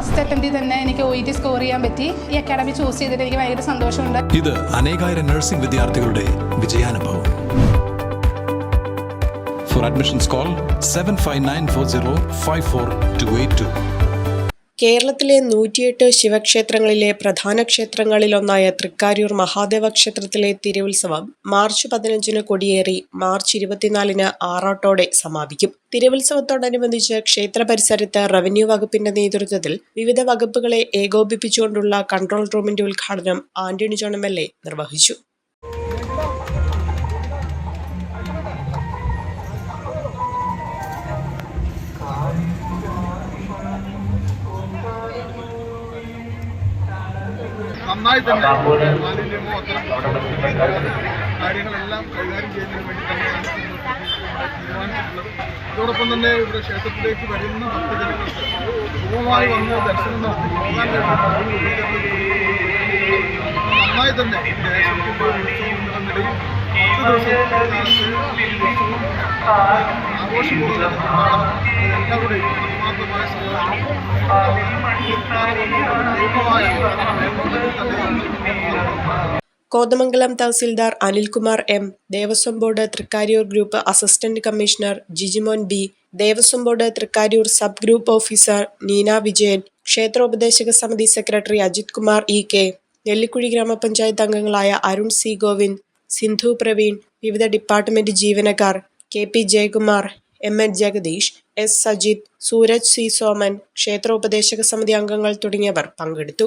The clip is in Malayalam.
ഫസ്റ്റ് അറ്റംപ്റ്റിൽ തന്നെ എനിക്ക് ഒ ടി സ്കോർ ചെയ്യാൻ പറ്റി. ഈ അക്കാഡമി ചൂസ് ചെയ്തിട്ട് എനിക്ക് ഭയങ്കര സന്തോഷമുണ്ട്. ഇത് അനേകായിരം നഴ്സിംഗ് വിദ്യാർത്ഥികളുടെ വിജയാനുഭവം. Four admissions call 7594054282. കേരളത്തിലെ നൂറ്റിയെട്ട് ശിവക്ഷേത്രങ്ങളിലെ പ്രധാന ക്ഷേത്രങ്ങളിലൊന്നായ തൃക്കാര്യൂർ മഹാദേവ ക്ഷേത്രത്തിലെ തിരുവുത്സവം മാർച്ച് പതിനഞ്ചിന് കൊടിയേറി മാർച്ച് ഇരുപത്തിനാലിന് ആറാട്ടോടെ സമാപിക്കും. തിരുവുത്സവത്തോടനുബന്ധിച്ച് ക്ഷേത്ര പരിസരത്ത് റവന്യൂ വകുപ്പിന്റെ നേതൃത്വത്തിൽ വിവിധ വകുപ്പുകളെ ഏകോപിപ്പിച്ചുകൊണ്ടുള്ള കൺട്രോൾ റൂമിന്റെ ഉദ്ഘാടനം ആന്റണി ജോൺ എം നിർവഹിച്ചു. നന്നായി തന്നെ മാലിന്യമോ അത്തരം കാര്യങ്ങളെല്ലാം കൈകാര്യം ചെയ്യുന്നതിന് വേണ്ടി തന്നെയാണ് തീരുമാനിച്ചിട്ടുള്ളത് അതോടൊപ്പം തന്നെ ഇവിടെ ക്ഷേത്രത്തിലേക്ക് വരുന്ന ഭക്തജനങ്ങൾക്ക് വന്ന് ദർശനം നടത്തി പോകാൻ വേണ്ടി നന്നായി തന്നെ ആഘോഷപൂർവം നടത്തണം. എല്ലാവരുടെയും ആത്മാർത്ഥമായ മേൽനോട്ടത്തിൽ തന്നെയാണ് Kothamangalam tahsildar Anilkumar M. Devaswom board Thrikkariyoor group assistant commissioner Jijimon B. Devaswom board Thrikkariyoor sub group officer Neena Vijayan. ക്ഷേത്രോപദേശക സമിതി secretary Ajith Kumar E. K. Nellikuzhy ഗ്രാമപഞ്ചായത്ത് അംഗങ്ങളായ അരുൺ സി. ഗോവിന്ദ് സിന്ധു പ്രവീൺ വിവിധ ഡിപ്പാർട്ട്മെന്റ് ജീവനക്കാർ K. P. Jayakumar M. N. Jagadeesh S. Sajith Sooraj C. Soman ക്ഷേത്രോപദേശക സമിതി അംഗങ്ങൾ തുടങ്ങിയവർ പങ്കെടുത്തു.